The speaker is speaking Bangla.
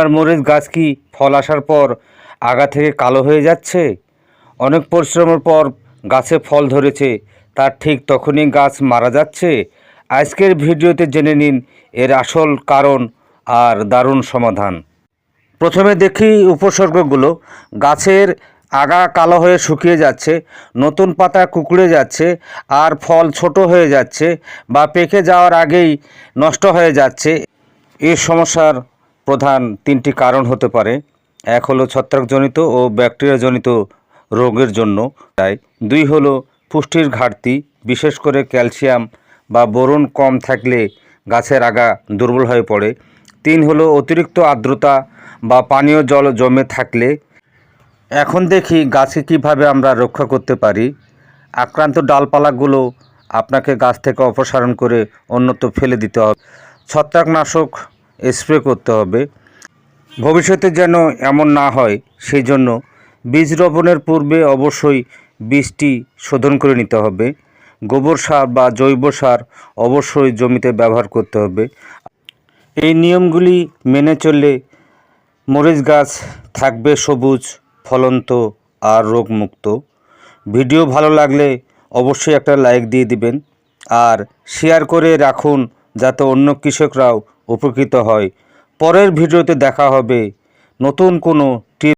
আর মরিচ গাছ কি ফল আসার পর আগা থেকে কালো হয়ে যাচ্ছে? অনেক পরিশ্রমের পর গাছে ফল ধরেছে তার ঠিক তখনই গাছ মারা যাচ্ছে। আজকের ভিডিওতে জেনে নিন এর আসল কারণ আর দারুণ সমাধান। প্রথমে দেখি উপসর্গগুলো। গাছের আগা কালো হয়ে শুকিয়ে যাচ্ছে, নতুন পাতা কুকড়ে যাচ্ছে, আর ফল ছোট হয়ে যাচ্ছে বা পেকে যাওয়ার আগেই নষ্ট হয়ে যাচ্ছে। এই সমস্যার প্রধান তিনটি কারণ হতে পারে। এক হলো ছত্রাকজনিত ও ব্যাকটেরিয়াজনিত রোগের জন্য। তাই দুই হলো পুষ্টির ঘাটতি, বিশেষ করে ক্যালসিয়াম বা বোরন কম থাকলে গাছের আগা দুর্বল হয়ে পড়ে। তিন হলো অতিরিক্ত আর্দ্রতা বা পানীয় জল জমে থাকলে। এখন দেখি গাছে কীভাবে আমরা রক্ষা করতে পারি। আক্রান্ত ডালপালাগুলো আপনাকে গাছ থেকে অপসারণ করে অন্যত্র ফেলে দিতে হবে। ছত্রাকনাশক স্প্রে করতে হবে। ভবিষ্যতে যেন এমন না হয় সেই জন্য বীজ রোপণের পূর্বে অবশ্যই বীজটি শোধন করে নিতে হবে। গোবর সার বা জৈব সার অবশ্যই জমিতে ব্যবহার করতে হবে। এই নিয়মগুলি মেনে চললে মরিচ গাছ থাকবে সবুজ, ফলন্ত আর রোগমুক্ত। ভিডিও ভালো লাগলে অবশ্যই একটা লাইক দিয়ে দিবেন। আর শেয়ার করে রাখুন যাতে অন্য কৃষকরাও উপকৃত হয়। পরের ভিডিওতে দেখা হবে নতুন কোনো